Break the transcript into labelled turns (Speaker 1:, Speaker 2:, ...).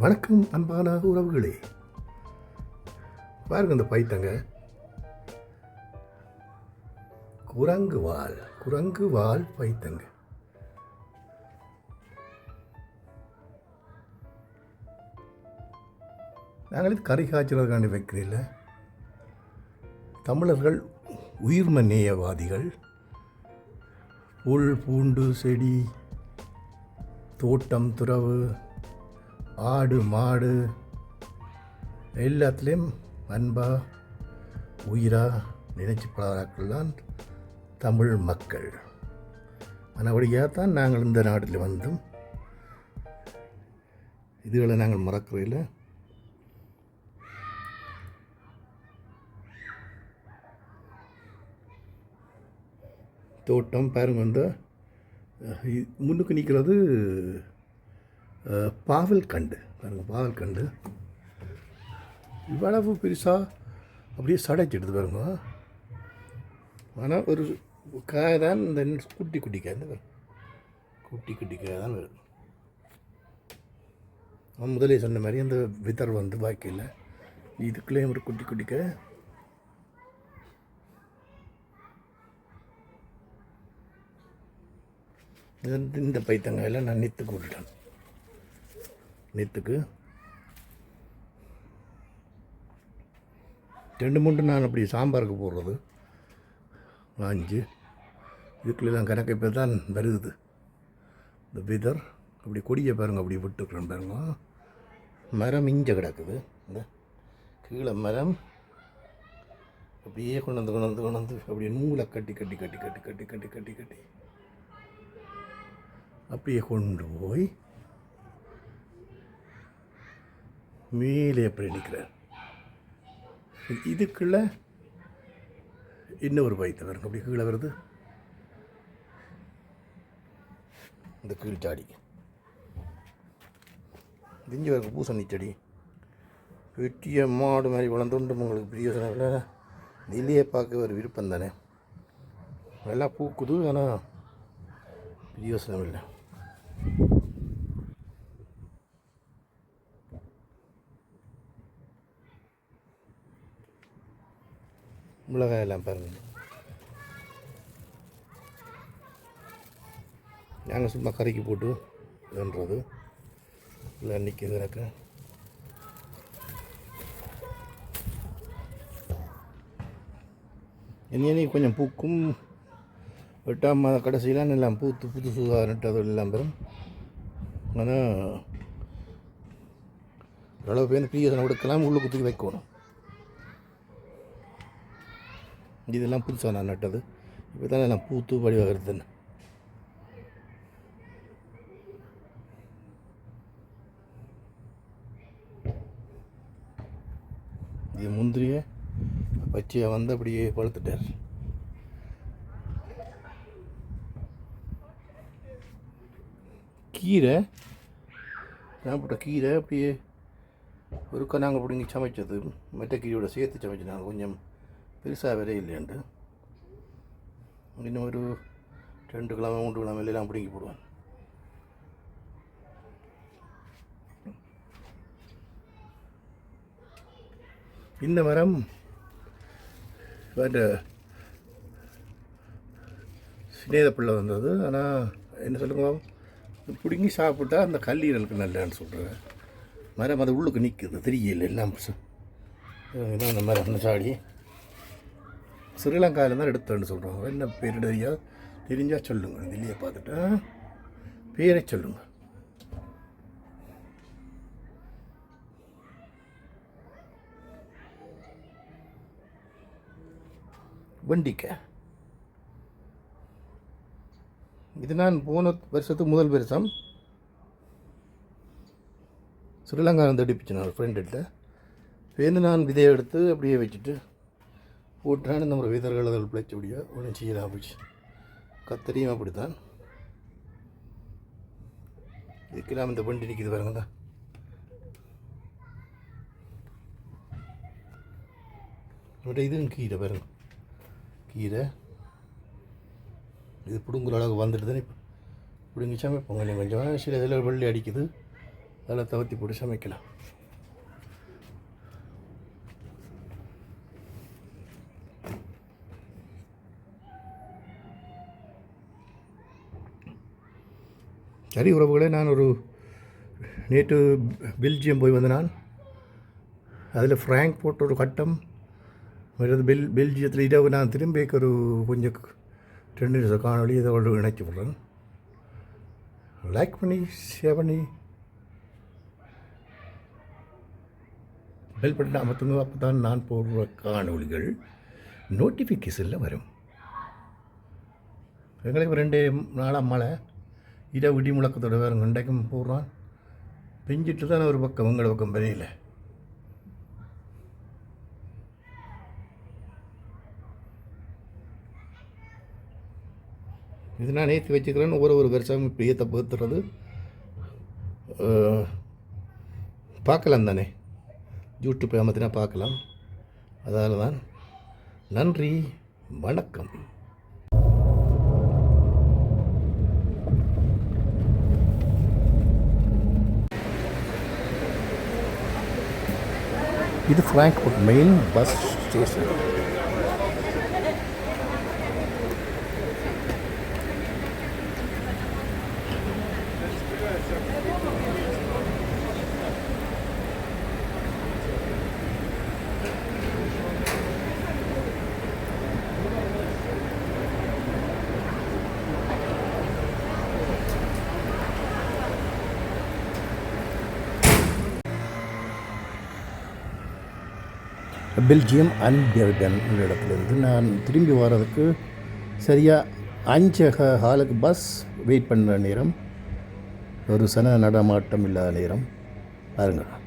Speaker 1: வணக்கம் அன்பான உறவுகளே. பாருங்க இந்த பைத்தங்க. குரங்கு வால் குரங்கு வால் பைத்தங்க. நாங்கள் இது கறி காய்ச்சலுக்காண்டி வைக்கிறதில்ல தமிழர்கள் உயிர்ம நேயவாதிகள். புல் பூண்டு செடி தோட்டம் துறவு ஆடு மாடு எல்லாத்துலேயும் அன்பாக உயிராக நினைச்சு பழகிறாக்கள் தான் தமிழ் மக்கள். ஆனபடியாக தான் நாங்கள் இந்த நாட்டில் வந்தோம். இதுகளை நாங்கள் மறக்கிறதில்ல தோட்டம் பாருங்க வந்து முன்னுக்கு நிற்கிறது பாவல் கண்டு பாருங்கள் பாவல் கண்டு. இவ்வளவு பெருசாக அப்படியே சடைச்சிடுது பாருங்க. ஆனால் ஒரு காய் தான் இந்த குட்டி குட்டி காய் இந்த குட்டி குட்டி காய் தான் வரும். நான் முதலே சொன்ன மாதிரி அந்த விதர் வந்து பாக்கியில் இதுக்குள்ளேயும் ஒரு குட்டி குட்டி காய். வந்து இந்த பைத்தங்காயில் நான் நித்து கூட்டுட்டேன் நேற்றுக்கு ரெண்டு மூன்று நான் அப்படி சாம்பாருக்கு போடுறது. அஞ்சு. இதுக்குள்ளெல்லாம் கணக்கு இப்போ தான் வருது. இந்த விதர் அப்படி கொடியை பாருங்க அப்படி விட்டுக்கிறேன் பாருங்க. மரம் இஞ்ச கிடக்குது. இந்த கீழே மரம். அப்படியே கொண்டு வந்து கொண்டு வந்து கொண்டு வந்து அப்படியே நூலை கட்டி கட்டி கட்டி கட்டி கட்டி கட்டி கட்டி கட்டி. அப்படியே கொண்டு போய் மேலே பயணிக்கிறார் இதுக்குள்ளே இன்னொரு பயத்தை வருங்க. அப்படி கீழே வருது. இந்த கீழ்ச்சாடி திஞ்சி திஞ்சு பூசணி செடி. வெட்டிய மாடு மாதிரி வளர்ந்துண்டு உங்களுக்கு பிரியோசனம் இல்லை நிலையை பார்க்க ஒரு விருப்பம் தானே. நல்லா பூக்குது ஆனால் பிரியோசனம் இல்லை மிளகாய் எல்லாம் பாருங்கள் நாங்கள் சும்மா கறிக்கு போட்டு இதுன்றது இல்லை நிற்கிது எனக்கு இனி கொஞ்சம் பூக்கும். எட்டாம் மாத கடைசியில் எல்லாம் பூத்து புதுசு நட்டது எல்லாம் பெறும் ஆனால் அளவு பேர் பிரியோசனம் கொடுக்கலாம் உள்ளுக்கு தூக்கி வைக்கணும். இதெல்லாம் புதுசாக நான் நட்டது. இப்போ தானே நான் பூத்து வழிவகுறதுன்னு இது முந்திரிய பச்சையாக வந்து அப்படியே பழுத்துட்டார் கீரை நான் கீரை அப்படியே ஒருக்கா நாங்கள் பிடிங்கி சமைச்சது. மற்ற கீரையோட சேர்த்து சமைச்சு நாங்கள் கொஞ்சம். பெருசாக விலை இல்லையாண்டு இன்னும் ஒரு ரெண்டு கிழமை மூன்று கிழமை எல்லாம் பிடுங்கி போடுவேன். இந்த மரம் வேண்ட சிநேத பிள்ளை வந்தது. ஆனால் என்ன சொல்லுங்க பிடுங்கி சாப்பிட்டா அந்த கல்லீரலுக்கு நல்லன்னு சொல்கிறேன் மரம் அது உள்ளுக்கு நிற்குது தெரியல எல்லாம் என்ன அந்த மரம் சாடி. ஸ்ரீலங்காவில் தான் எடுத்தேன்னு சொல்கிறாங்க என்ன பேர் தெரிஞ்சால் சொல்லுங்கள் வெளியே பார்த்துட்டு பேரை சொல்லுங்கள் வண்டிக்க. இது நான் போன வருஷத்துக்கு முதல் வருஷம். ஸ்ரீலங்கா வந்து அடிப்பிச்சு நான் ஃப்ரெண்டுகிட்ட பேருந்து நான் விதையை எடுத்து அப்படியே வச்சுட்டு போட்டான் நம்ம மாதிரி அதில் பிழைச்ச முடியாது ஒன்றும் செய்யலாம் போச்சு கத்தரியும் அப்படித்தான். இதுக்கெல்லாம் இந்த வண்டி நிற்கிது பாருங்க தான் நம்மகிட்ட இதுவும் கீரை பாருங்க. கீரை. இது பிடுங்குற அளவுக்கு வந்துட்டு தானே பிடுங்கி சமைப்போங்க கொஞ்சம் கொஞ்சம் சில இதில் வெள்ளி அடிக்குது. அதில் தவத்தி போட்டு சமைக்கலாம். சரி உறவுகளே நான் ஒரு நேற்று பெல்ஜியம் போய் வந்த நான் அதில் ஃப்ராங்க் போட்ட ஒரு கட்டம் மற்றது பெல் பெல்ஜியத்தில் இரவு நான் திரும்பி ஒரு கொஞ்சம் ரெண்டு நிமிஷம் காணொலி இதை ஒன்று இணைச்சி விட்றேன் லைக் பண்ணி ஷேர் பண்ணி. பெல் பட்டன் அமர்த்துங்க அப்போ தான் நான் போடுற காணொலிகள் நோட்டிஃபிகேஷனில் வரும். எங்களுக்கு ரெண்டு நாளாக மழை. இதை விடி முழக்கத்தோட வேறு இன்றைக்கும் போடுறான். பெஞ்சிட்டு தானே ஒரு பக்கம் உங்களோட பக்கம் பெரியல இது நான் நேற்று வச்சுக்கிறேன்னு ஒரு ஒரு வருஷம் இப்போ ஏற்ற பகுத்துறது. பார்க்கலாம் தானே. யூடியூப் ஏமாத்தினா பார்க்கலாம். அதால் தான் நன்றி வணக்கம். இது Frankfurt main bus station Belgium அன்பெர்டன் என்ற இடத்துலேருந்து நான் திரும்பி வர்றதுக்கு சரியாக அஞ்சு ஹாலுக்கு பஸ் வெயிட் பண்ணுற நேரம் ஒரு சன நடமாட்டம் இல்லாத நேரம். பாருங்கள்.